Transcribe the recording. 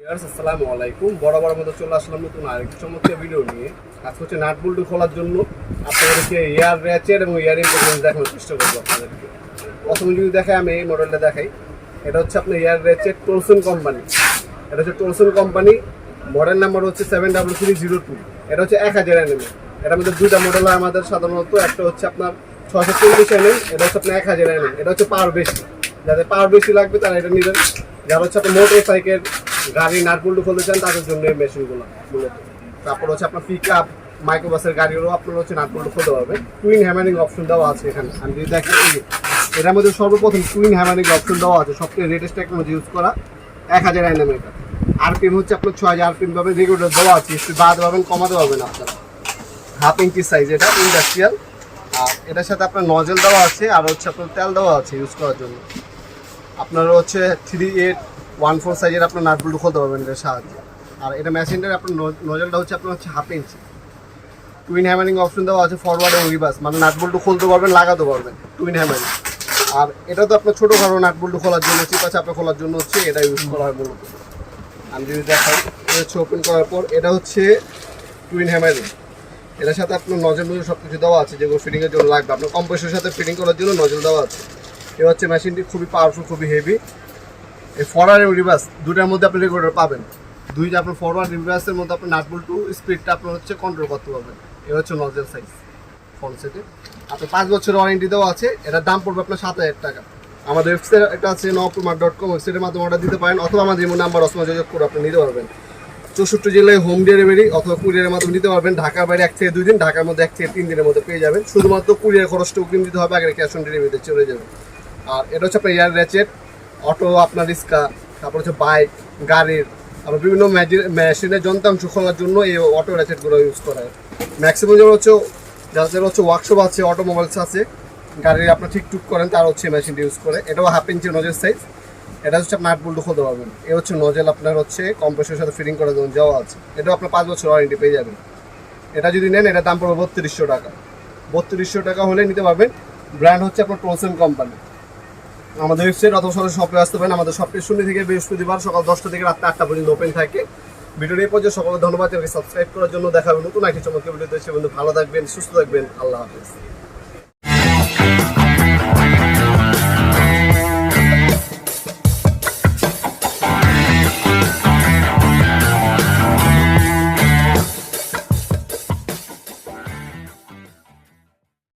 আসসালামু আলাইকুম। বড় মতো চলে আসলাম নতুন আরেকটি চমৎকার ভিডিও নিয়ে। আজকে হচ্ছে নাট বল্টু খোলার জন্য আপনাদেরকে এয়ার র্যাচের এবং এয়ার ইম্পোর্টেন্স দেখানোর চেষ্টা করব আপনাদেরকে। প্রথমে যদি দেখাই আমি এই মডেলটা দেখাই। এটা হচ্ছে আপনার এয়ার র্যাচের টোলসন কোম্পানি এটা হচ্ছে টোলসন কোম্পানি মডেল নাম্বার হচ্ছে seven double three zero two এটা হচ্ছে এক হাজার এনএম এটার মধ্যে দুইটা মডেল হয় আমাদের সাধারণত। একটা হচ্ছে আপনার ছশো চল্লিশ এনএম এটা হচ্ছে আপনার এক হাজার এনএম এটা হচ্ছে পাওয়ার বেশি। যাদের পাওয়ার বেশি লাগবে তারা এটা নেবেন। যারা হচ্ছে আপনার মোটর সাইকেল গাড়ি নাটবল্টু খুলতে চান, তাদের জন্য এই মেশিনগুলো মূলত। তারপর হচ্ছে আপনার পিক আপ মাইক্রোবাসের গাড়িরও আপনার হচ্ছে নাটবল্টু খুলতে পারবেন টুইন হ্যামারিং অপশন দেওয়া আছে এখানে। আমি যদি দেখেন এটার মধ্যে সর্বপ্রথম টুইন হ্যামারিং অপশন দেওয়া আছে। সবচেয়ে লেটেস্ট টেকনোলজি ইউজ করা এক হাজার এনএম এটা আরপিএম হচ্ছে আপনার ছয় হাজার আরপিএম পাবেন। রেগুলার দেওয়া আছে। একটু বাড়াতে পারবেন, কমাতে পারবেন আপনারা। হাফ ইঞ্চি সাইজ এটা ইন্ডাস্ট্রিয়াল আর এটার সাথে আপনার নজেল দেওয়া আছে, আর হচ্ছে আপনার তেল দেওয়া আছে ইউজ করার জন্য। আপনার হচ্ছে থ্রি এইট ওয়ান ফোর সাইজের আপনার নাট বল্টু খুলতে পারবেন এটার সাহায্যে। আর এটা মেশিনটার আপনার নজলটা হচ্ছে আপনার হচ্ছে half inch twin hammering option দেওয়া আছে ফরওয়ার্ড এবং রিভার্স মানে নাট বল্টু খুলতে পারবেন, লাগাতে পারবেন টুইন হ্যামারিং আর এটা তো আপনার ছোটো খাটো নাট বল্টু খোলার জন্য, চিপা চাপা খোলার জন্য হচ্ছে এটা ইউজ করা হয় মূলত। আমি যদি দেখাই, এটা হচ্ছে ওপেন করার পর এটা হচ্ছে টুইন হ্যামারিং এটার সাথে আপনার নজল নজল সব কিছু দেওয়া আছে, যেগুলো ফিটিংয়ের জন্য লাগবে। আপনার কম্প্রেসের সাথে ফিটিং করার জন্য নজল দেওয়া আছে। এ হচ্ছে মেশিনটি খুবই পাওয়ারফুল খুবই হেভি এই ফরওয়ার্ড এবং রিভার্স দুটার মধ্যে আপনি রেকর্ডার পাবেন। দুইটা আপনার ফরওয়ার্ড রিভার্সের মধ্যে আপনার নাটবল টু স্পিডটা আপনার হচ্ছে কন্ট্রোল করতে পারবেন। এ হচ্ছে নজল সাইজ ফ্রন্ট সেটে আপনার পাঁচ বছরের ওয়ারেন্টি দেওয়া আছে, এটার দাম পড়বে আপনার সাত হাজার টাকা। আমাদের ওয়েবসাইট একটা আছে নপুরমার ডট কম ওয়েবসাইটের মাধ্যমে অর্ডার দিতে পারেন, অথবা আমাদের ইমো নাম্বার অসমা যোগাযোগ করে আপনি নিতে পারবেন। চৌষট্টি জেলায় হোম ডেলিভারি অথবা কুরিয়ারের মাধ্যমে নিতে পারবেন। ঢাকার বাইরে এক থেকে দুই দিন, ঢাকার মধ্যে এক থেকে তিন দিনের মধ্যে পেয়ে যাবেন। শুধুমাত্র কুরিয়ার খরচটা অগ্রিম দিতে হবে, আগে ক্যাশ অন ডেলিভারিতে চলে যাবে আর এটা হচ্ছে আপনার এয়ার র্যাচেট অটো, আপনার রিক্সা, তারপর হচ্ছে বাইক, গাড়ির, আবার বিভিন্ন মেশিনের যন্ত্রাংশ খোলার জন্য এই অটো র্যাচেটগুলো ইউজ করা হয়। ম্যাক্সিমাম যেমন হচ্ছে, যাদের হচ্ছে ওয়ার্কশপ আছে অটোমোবাইলস আছে গাড়ির আপনার ঠিক টুক করেন, তার হচ্ছে মেশিনটি ইউজ করে। এটাও হাফ ইঞ্চি নজেল সাইজ এটা হচ্ছে আপনার নাট বল্টু খুলতে পারবেন। এ হচ্ছে নজেল আপনার হচ্ছে কম্প্রেসের সাথে ফিটিং করার জন্য যাওয়া আছে। এটাও আপনার পাঁচ বছর ওয়ারেন্টি পেয়ে যাবেন। এটা যদি নেন এটা দাম পড়বে বত্রিশশো টাকা। বত্রিশশো টাকা হলে নিতে পারবেন ব্র্যান্ড হচ্ছে আপনার টোলসেন কোম্পানি আমাদের ওয়েবসাইট অথবা সরাসরি শপে আসতে পারেন। আমাদের শপটি শূন্য থেকে বৃহস্পতিবার সকাল দশটা থেকে রাত আটটা পর্যন্ত ওপেন থাকে। ভিডিওর এই পর্যন্ত সকলে ধন্যবাদ। সাবস্ক্রাইব করার জন্য দেখাবেন নতুন একটি চমৎকার ভিডিও দেখছে বন্ধু ভালো থাকবেন, সুস্থ থাকবেন। আল্লাহ হাফিজ।